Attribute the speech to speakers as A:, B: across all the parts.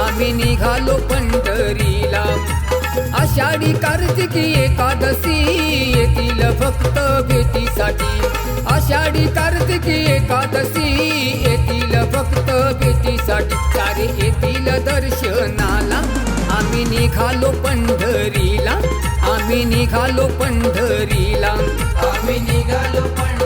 A: आम्ही निघालो पंढरीला. आषाढी कार्तिकी एकादशी येतील भक्त भेटीसाठी. आषाढी कार्तिकी एकादशी येतील भक्त भेटीसाठी. सारे येतील दर्शनाला. आम्ही निघालो पंढरीला. आम्ही निघालो पंढरीला.
B: आम्ही निघालो पंढरीला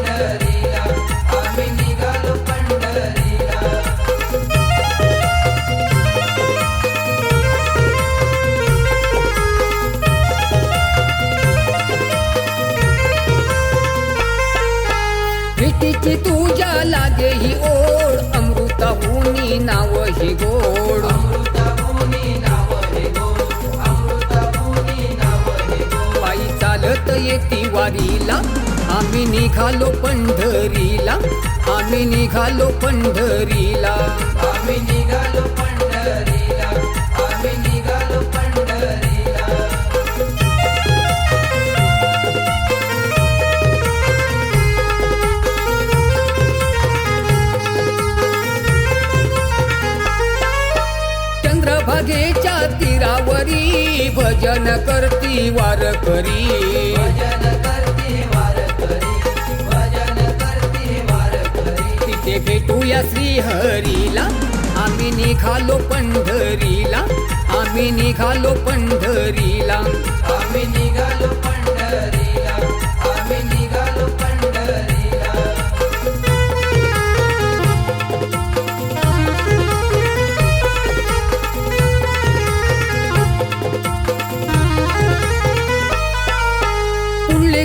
A: भेटीची तुझ्या लागे ही ओढ अमृताहुनी नाव ही गोड.
B: अमृताभूमी नाव हे गोड अमृताभूमी नाव हे गोड.
A: पायी चालत येती वारीला आम्ही निघालो पंढरीला आम्ही निघालो पंढरीला.
B: आम्ही निघालो पंढरीला
A: चंद्रभागेच्या तीरावरी भजन करती वारकरी
B: वार करी वार करी.
A: तिथे भेटूया श्रीहरीला. आम्ही निघालो पंढरीला. आम्ही निघालो पंढरीला.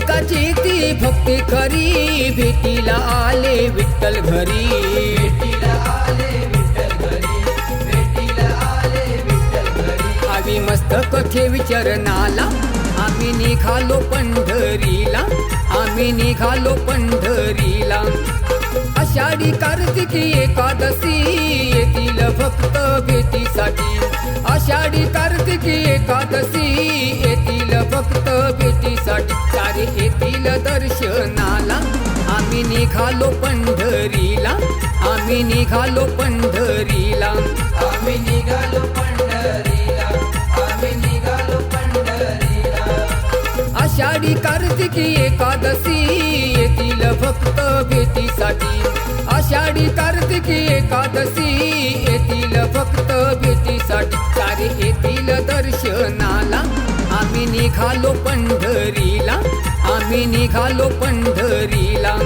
A: पुंडलिकाची ती भक्ती खरी भेटीला आले विठ्ठल घरी.
B: आम्ही मस्त कथे घरी भेटीला
A: आम्ही निघालो पंढरीला आम्ही निघालो पंढरीला. आषाढी कार्तिकी एकादशी येतील भक्त भेटीसाठी. आषाढी कार्तिकी एकादशी निघालो पंढरीला. आम्ही निघालो पंढरीला.
B: आम्ही निघालो पंढरीला.
A: आषाढी कार्तिकी एकादशी येतील भक्त भेटीसाठी. आषाढी कार्तिकी एकादशी येतील भक्त भेटीसाठी. सारे येतील दर्शनाला. आम्ही निघालो पंढरीला. आम्ही निघालो पंढरीला.